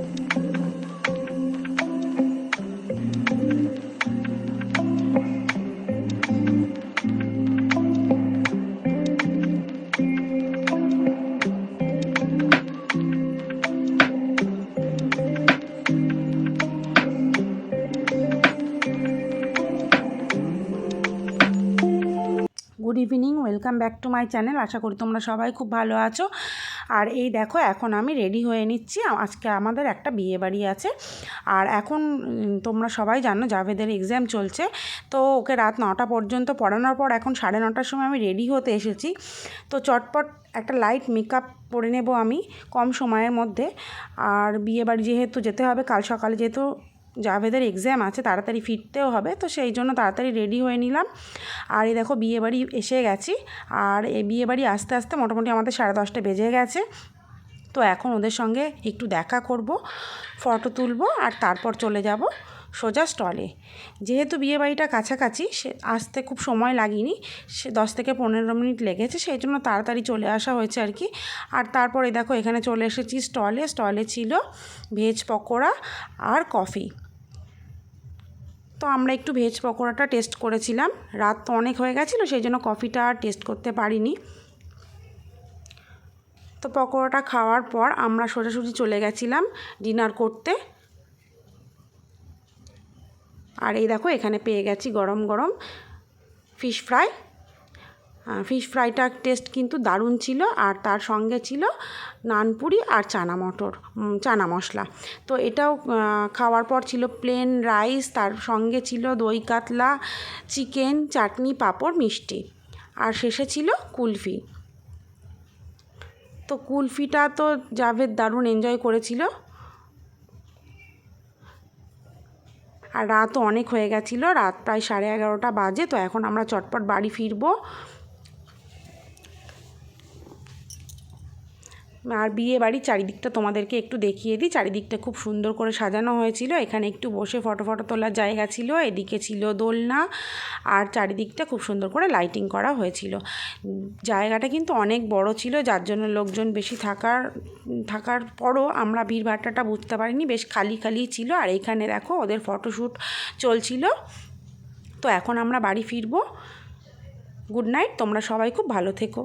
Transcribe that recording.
Thank you. Good evening, welcome back to my channel. আশা করি তোমরা সবাই খুব ভালো আছো। আর এই দেখো, এখন আমি রেডি হয়ে নিচ্ছি। আজকে আমাদের একটা বিয়ে বাড়ি আছে। আর এখন তোমরা সবাই জানো জাভেদের এক্সাম চলছে। তো ওকে রাত নটা পর্যন্ত পড়ানোর পর এখন সাড়ে নটার সময় আমি রেডি হতে এসেছি। তো চটপট একটা লাইট মেকআপ পরে নেব আমি কম সময়ের মধ্যে। আর বিয়ে বাড়ি যেহেতু যেতে হবে, কাল সকালে যেহেতু জাভেদের এক্সাম আছে তাড়াতাড়ি ফিরতেও হবে, তো সেই জন্য তাড়াতাড়ি রেডি হয়ে নিলাম। আর এই দেখো বিয়ে বাড়ি এসে গেছি, আর এই বিয়ে বাড়ি আসতে আসতে মোটামুটি আমাদের সাড়ে দশটা বেজে গেছে। তো এখন ওদের সঙ্গে একটু দেখা করব ফটো তুলব, আর তারপর চলে যাব। সোজা স্টলে। যেহেতু বিয়ে বাড়িটা কাছাকাছি, সে আসতে খুব সময় লাগেনি, সে দশ থেকে পনেরো মিনিট লেগেছে, সেই জন্য তাড়াতাড়ি চলে আসা হয়েছে আর কি। আর তারপরে দেখো এখানে চলে এসেছি স্টলে স্টলে ছিল ভেজ পকোড়া আর কফি। তো আমরা একটু ভেজ পকোড়াটা টেস্ট করেছিলাম, রাত তো অনেক হয়ে গেছিল, সেই জন্য কফিটা আর টেস্ট করতে পারিনি। তো পকোড়াটা খাওয়ার পর আমরা সোজাসুজি চলে গেছিলাম ডিনার করতে। আর এই দেখো, এখানে পেয়ে গেছি গরম গরম ফিশ ফ্রাই ফিশ ফ্রাইটার টেস্ট কিন্তু দারুণ ছিল আর তার সঙ্গে ছিল নানপুরি আর চানা মটর চানা মশলা। তো এটাও খাওয়ার পর ছিল প্লেন রাইস তার সঙ্গে ছিল দই কাতলা চিকেন চাটনি, পাঁপড়, মিষ্টি। আর শেষে ছিল কুলফি। তো কুলফিটা তো জাভেদ দারুণ এনজয় করেছিল। আর রাতও অনেক হয়ে গেছিল, রাত প্রায় সাড়ে এগারোটা বাজে, তো এখন আমরা চটপট বাড়ি ফিরবো। আর বিয়ে বাড়ির চারিদিকটা তোমাদেরকে একটু দেখিয়ে দিই। চারিদিকটা খুব সুন্দর করে সাজানো হয়েছিল। এখানে একটু বসে ফটো ফটো তোলার জায়গা ছিল, এদিকে ছিল দোলনা আর চারিদিকটা খুব সুন্দর করে লাইটিং করা হয়েছিল। জায়গাটা কিন্তু অনেক বড় ছিল, যার জন্য লোকজন বেশি থাকার থাকার পরও আমরা ভিড়ভাট্টাটা বুঝতে পারিনি। বেশ খালি খালি ছিল আর এখানে দেখো ওদের ফটোশ্যুট চলছিল। তো এখন আমরা বাড়ি ফিরবো। গুড নাইট তোমরা সবাই খুব ভালো থেকো।